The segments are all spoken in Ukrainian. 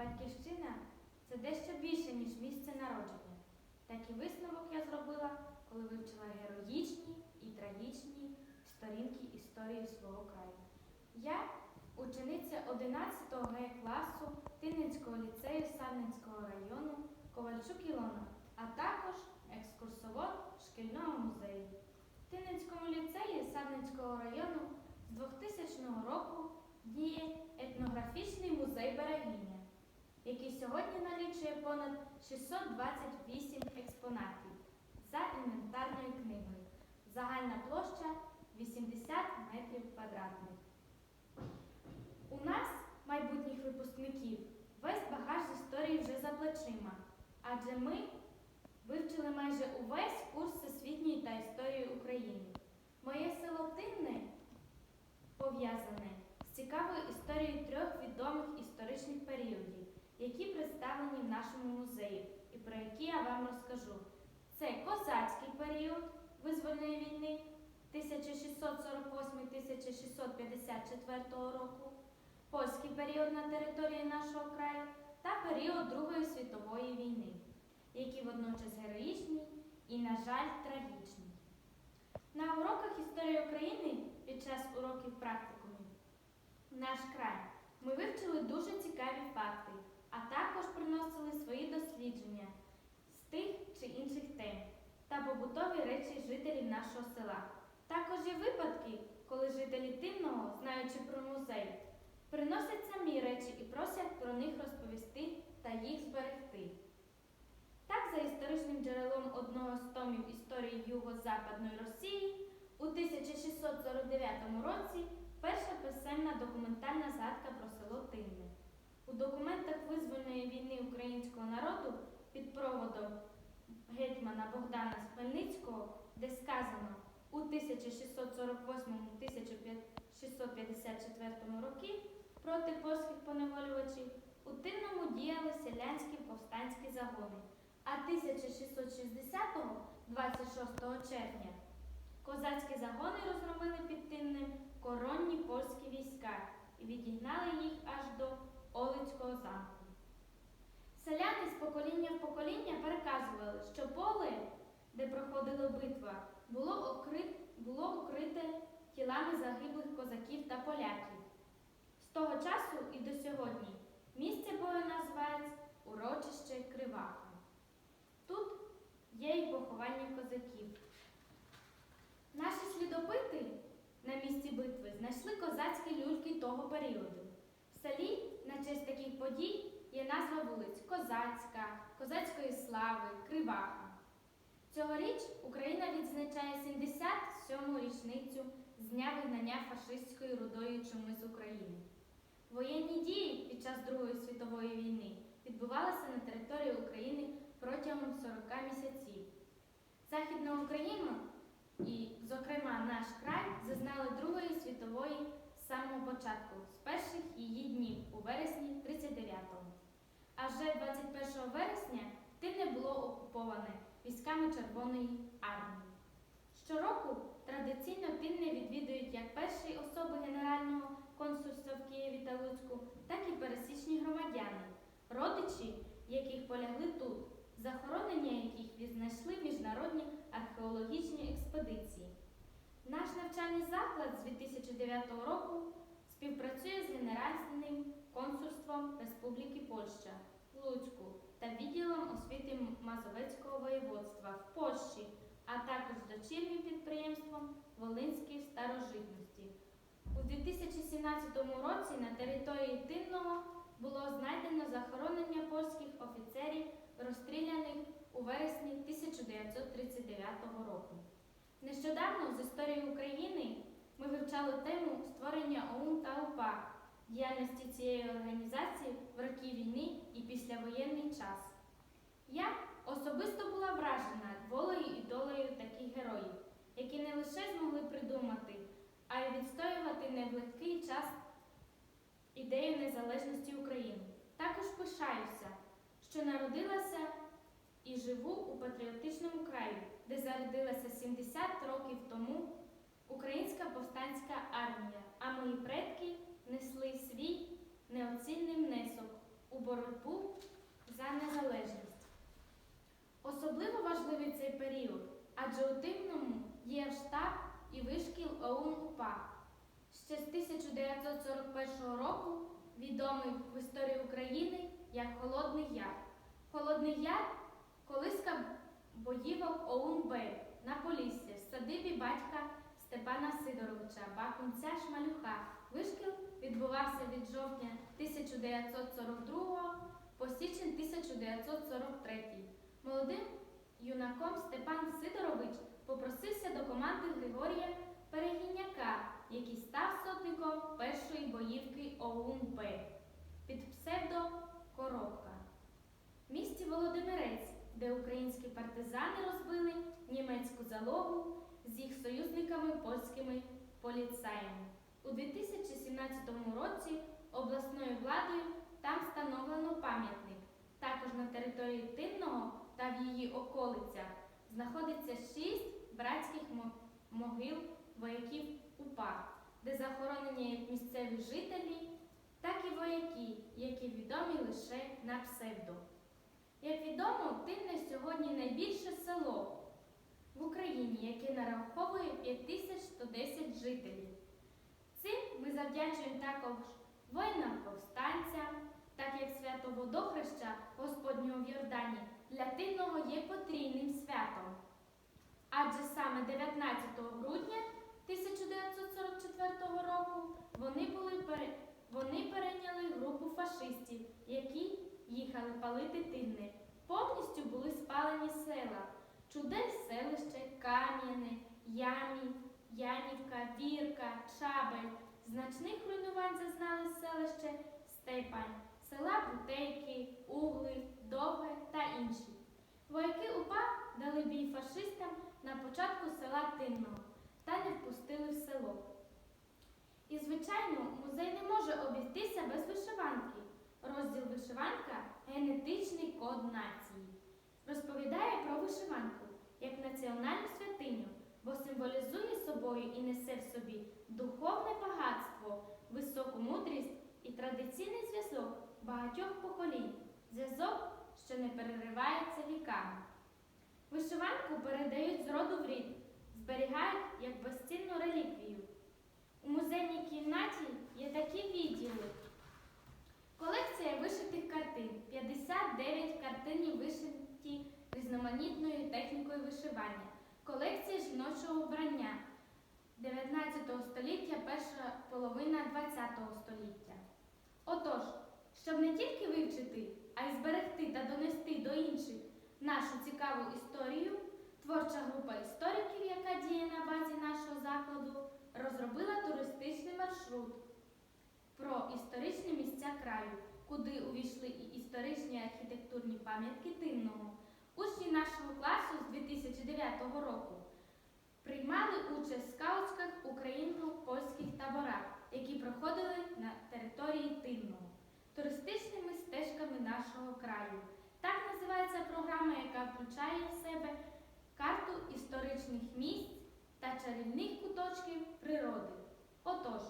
Батьківщина це дещо більше, ніж місце народження. Такий висновок я зробила, коли вивчила героїчні і трагічні сторінки історії свого краю. Я учениця 11 Г класу Тинницького ліцею Сарненського району Ковальчук Ілона, а також екскурсовод шкільного музею. В Тинницькому ліцеї Сарненського району з 2000 року діє етнографічний музей Берегиня, який сьогодні налічує понад 628 експонатів за інвентарною книгою. Загальна площа 80 метрів квадратних. У нас, майбутніх випускників, весь багаж історії вже за плечима, адже ми вивчили майже увесь курс всесвітньої та історії України. Моє село Тинне пов'язане з цікавою історією трьох відомих історичних періодів, які представлені в нашому музеї і про які я вам розкажу. Це козацький період визвольної війни 1648-1654 року, польський період на території нашого краю та період Другої світової війни, які водночас героїчні і, на жаль, трагічні. На уроках історії України під час уроків практикумів наш край ми вивчили дуже цікаві факти, а також приносили свої дослідження з тих чи інших тем та побутові речі жителів нашого села. Також є випадки, коли жителі Тинного, знаючи про музей, приносять самі речі і просять про них розповісти та їх зберегти. Так, за історичним джерелом одного з томів історії Юго-Западної Росії у 1649 році перша писемна документальна згадка про село Тинне. У документах визвольної війни українського народу під проводом де сказано у 1648-1654 роки проти польських поневолювачів у Тинному діяли селянські повстанські загони. А 1660-го, 26 червня, козацькі загони розгромили під Тинним коронні польські війська і відігнали їх аж до Олицького замку. Селяни з покоління в покоління переказували, що поле, де проходила битва, було, окри- було укрите тілами загиблих козаків та поляків. З того часу і до сьогодні місце бою називається урочище Криваха. Тут є і поховання козаків. Наші слідопити на місці битви знайшли козацькі люльки того періоду. В селі на честь таких подій є назва вулиць Козацька, Козацької слави, Криваха. Цьогоріч Україна відзначає 77-му річницю з дня вигнання фашистської рудої чуми з України. Воєнні дії під час Другої світової війни відбувалися на території України протягом 40 місяців. Західна Україна і, зокрема, наш край зазнали Другої світової з самого початку, з перших її днів у вересні 39-го. А вже 21 вересня окуповане військами Червоної армії. Щороку традиційно Тинне відвідують як перші особи Генерального консульства в Києві та Луцьку, так і пересічні громадяни, родичі, яких полягли тут, захоронення яких відзнайшли міжнародні археологічні експедиції. Наш навчальний заклад з 2009 року співпрацює з Генеральним консульством Республіки Польща в Луцьку та відділом освіти Мазовецького воєводства в Польщі, а також дочірнім підприємством Волинської старожитності. У 2017 році на території Тинного було знайдено захоронення польських офіцерів, розстріляних у вересні 1939 року. Нещодавно з історії України ми вивчали тему створення діяльності цієї організації в роки війни і післявоєнний час. Я особисто була вражена волею і долею таких героїв, які не лише змогли придумати, а й відстоювати не в легкий час ідею незалежності України. Також пишаюся, що народилася і живу у патріотичному краї, де зародилася 70 років тому Українська повстанська армія, а мої предки несли свій неоцінний внесок у боротьбу за незалежність. Особливо важливий цей період, адже у Тивному є штаб і вишкіл ОУН УПА. Ще з 1941 року відомий в історії України як Холодний Яр. Холодний Яр колиска боївок ОУН-Б на Поліссі в садибі батька Степана Сидоровича Бакунця Шмалюха. Вишкіл відбувався від жовтня 1942 по січень 1943. Молодим юнаком Степан Сидорович попросився до команди Григорія Перегіняка, який став сотником першої боївки ОУН-Б під псевдо Коробка. В місті Володимирець, де українські партизани розбили німецьку залогу з їх союзниками польськими поліцаями. У 2017 році обласною владою там встановлено пам'ятник. Також на території Тинного та в її околицях знаходиться шість братських могил вояків УПА, де захоронені як місцеві жителі, так і вояки, які відомі лише на псевдо. Як відомо, Тинне сьогодні найбільше село в Україні, яке нараховує 5110 жителів. Цим ми завдячуємо також воїнам-повстанцям, так як свято водохреща Господнього в Йордані для Тинного є потрійним святом. Адже саме 19 грудня 1944 року вони, були вони перейняли групу фашистів, які їхали палити Тинне. Повністю були спалені села Чудель селище, Кам'яне, Ямі, Янівка, Вірка, Чабель. Значних руйнувань зазнали селище Степань, села Бутейки, Угли, Довге та інші. Вояки УПА дали бій фашистам на початку села Тинного та не впустили в село. І, звичайно, музей не може обійтися без вишиванки. Розділ вишиванка генетичний код нації. Розповідає про вишиванку як національну святиню, бо символізує собою і несе в собі духовне багатство, високу мудрість і традиційний зв'язок багатьох поколінь, зв'язок, що не переривається віками. Вишиванку передають з роду в рід, зберігають як безцінну реліквію. У музейній кімнаті є такі відділи. Колекція вишитих картин. 59 картин вишиті різноманітною технікою вишивання. Колекція жіночого вбрання 19 століття, перша половина 20 століття. Отож, щоб не тільки вивчити, а й зберегти та донести до інших нашу цікаву історію, творча група істориків, яка діє на базі нашого закладу, розробила туристичний маршрут про історичні місця краю, куди увійшли і історичні архітектурні пам'ятки Тинного. Учні нашого класу з 2009 року приймали участь в скаутських україно-польських таборах, які проходили на території Тинного, туристичними стежками нашого краю. Так називається програма, яка включає в себе карту історичних місць та чарівних куточків природи. Отож,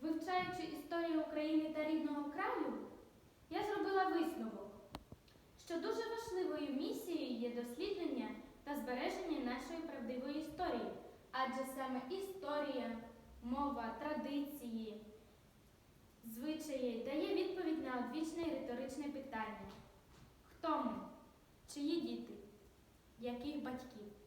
Вивчаючи історію України та рідного краю, я зробила висновок, що дуже важливою місією є дослідження та збереження нашої правдивої історії, адже саме історія, мова, традиції, звичаї дає відповідь на одвічне риторичне питання: хто ми? Чиї діти? Яких батьків?